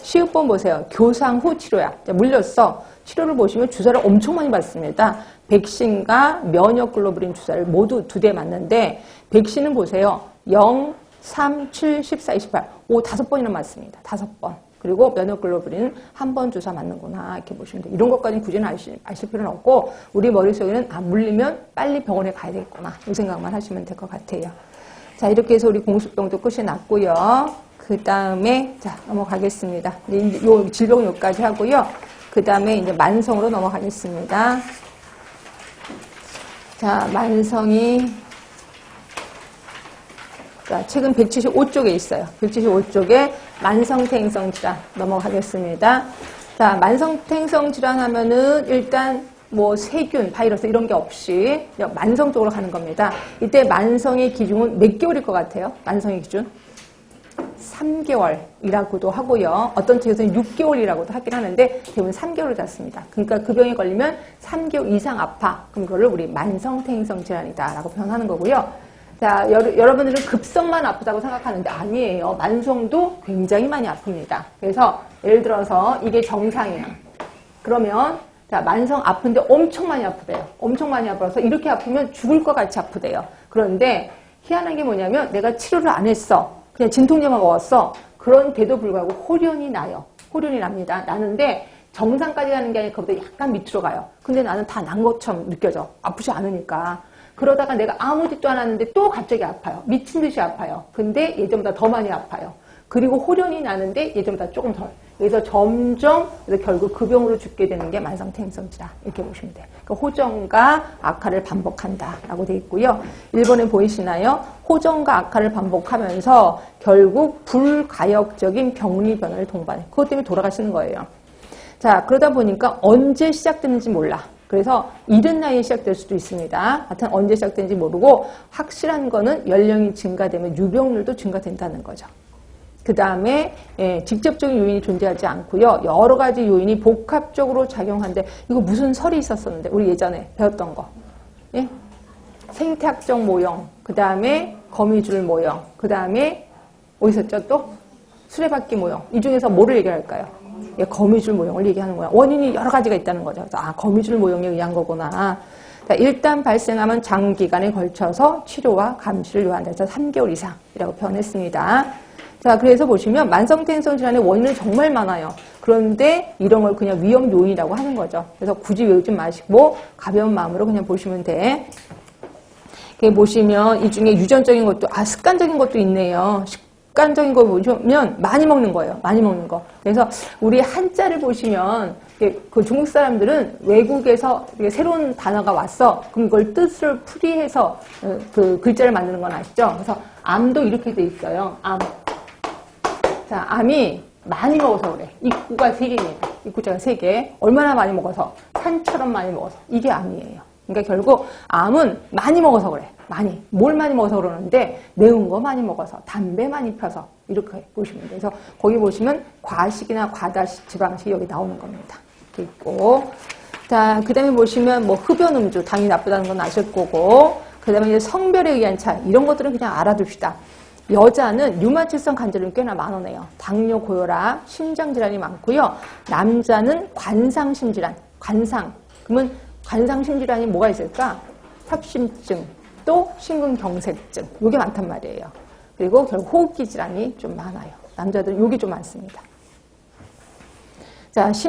시흡번 보세요. 교상 후 치료약. 자, 물렸어. 치료를 보시면 주사를 엄청 많이 받습니다. 백신과 면역 글로불린 주사를 모두 두 대 맞는데 백신은 보세요. 0, 3, 7, 14, 28. 오, 다섯 번이나 맞습니다. 다섯 번. 그리고 면역 글로불린은 한번 주사 맞는구나 이렇게 보시면 돼요. 이런 것까지는 굳이 아실, 아실 필요는 없고 우리 머릿속에는 아 물리면 빨리 병원에 가야 되겠구나 이 생각만 하시면 될 것 같아요. 자 이렇게 해서 우리 공수병도 끝이 났고요. 그 다음에 자 넘어가겠습니다. 이제 요 질병 요까지 하고요. 그 다음에 이제 만성으로 넘어가겠습니다. 자 만성이 자, 책은 175쪽에 있어요. 175쪽에 만성태행성 질환 넘어가겠습니다. 자, 만성태행성 질환 하면은 일단 뭐 세균, 바이러스 이런 게 없이 만성 쪽으로 가는 겁니다. 이때 만성의 기준은 몇 개월일 것 같아요? 만성의 기준? 3개월이라고도 하고요. 어떤 책에서는 6개월이라고도 하긴 하는데 대부분 3개월을 잡습니다. 그러니까 그 병에 걸리면 3개월 이상 아파. 그럼 그거를 우리 만성태행성 질환이다라고 표현하는 거고요. 자, 여러, 분들은 급성만 아프다고 생각하는데 아니에요. 만성도 굉장히 많이 아픕니다. 그래서 예를 들어서 이게 정상이야. 그러면 자, 만성 아픈데 엄청 많이 아프대요. 엄청 많이 아파서 이렇게 아프면 죽을 것 같이 아프대요. 그런데 희한한 게 뭐냐면 내가 치료를 안 했어. 그냥 진통제만 먹었어. 그런데도 불구하고 호련이 나요. 호련이 납니다. 나는데 정상까지 가는 게 아니라 그보다 약간 밑으로 가요. 근데 나는 다 난 것처럼 느껴져. 아프지 않으니까. 그러다가 내가 아무 짓도 안 하는데 또 갑자기 아파요. 미친 듯이 아파요. 근데 예전보다 더 많이 아파요. 그리고 호련이 나는데 예전보다 조금 덜. 그래서 점점 그래서 결국 그 병으로 죽게 되는 게 만성태행성 질환 이렇게 보시면 돼요. 그러니까 호전과 악화를 반복한다라고 되어 있고요. 1번에 보이시나요? 호전과 악화를 반복하면서 결국 불가역적인 병리 변화를 동반해. 그것 때문에 돌아가시는 거예요. 자 그러다 보니까 언제 시작됐는지 몰라. 그래서 이른 나이에 시작될 수도 있습니다. 하여튼 언제 시작된지 모르고 확실한 거는 연령이 증가되면 유병률도 증가된다는 거죠. 그 다음에 예, 직접적인 요인이 존재하지 않고요. 여러 가지 요인이 복합적으로 작용하는데 이거 무슨 설이 있었었는데 우리 예전에 배웠던 거. 예? 생태학적 모형, 그 다음에 거미줄 모형, 그 다음에 어디 있었죠 또? 수레바퀴 모형. 이 중에서 뭐를 얘기할까요? 예, 거미줄 모형을 얘기하는 거야. 원인이 여러 가지가 있다는 거죠. 아 거미줄 모형에 의한 거구나. 자, 일단 발생하면 장기간에 걸쳐서 치료와 감시를 요한다. 그래서 3개월 이상이라고 표현했습니다. 자, 그래서 보시면 만성텐성 질환의 원인은 정말 많아요. 그런데 이런 걸 그냥 위험 요인이라고 하는 거죠. 그래서 굳이 외우지 마시고 가벼운 마음으로 그냥 보시면 돼. 이렇게 보시면 이 중에 유전적인 것도 아 습관적인 것도 있네요. 습관적인 거 보시면 많이 먹는 거예요. 많이 먹는 거. 그래서 우리 한자를 보시면 그 중국 사람들은 외국에서 새로운 단어가 왔어. 그럼 그걸 뜻을 풀이해서 어, 그 글자를 만드는 건 아시죠? 그래서 암도 이렇게 돼 있어요. 암. 자, 암이 많이 먹어서 그래. 입구가 세 개입니다. 입구자가 세 개. 얼마나 많이 먹어서? 산처럼 많이 먹어서. 이게 암이에요. 그러니까 결국 암은 많이 먹어서 그래. 많이. 뭘 많이 먹어서 그러는데 매운 거 많이 먹어서 담배 많이 펴서 이렇게 보시면 돼요. 그래서 거기 보시면 과식이나 과다식 지방식이 여기 나오는 겁니다. 이렇게 있고 자, 그 다음에 보시면 뭐 흡연 음주 당이 나쁘다는 건 아실 거고 그 다음에 성별에 의한 차이 이런 것들은 그냥 알아둡시다. 여자는 류마티성 관절염이 꽤나 많으네요. 당뇨, 고혈압, 심장 질환이 많고요. 남자는 관상심 질환, 관상. 그러면 관상심 질환이 뭐가 있을까? 탑심증, 또 심근경색증. 이게 많단 말이에요. 그리고 결국 호흡기 질환이 좀 많아요. 남자들은 이게 좀 많습니다. 자,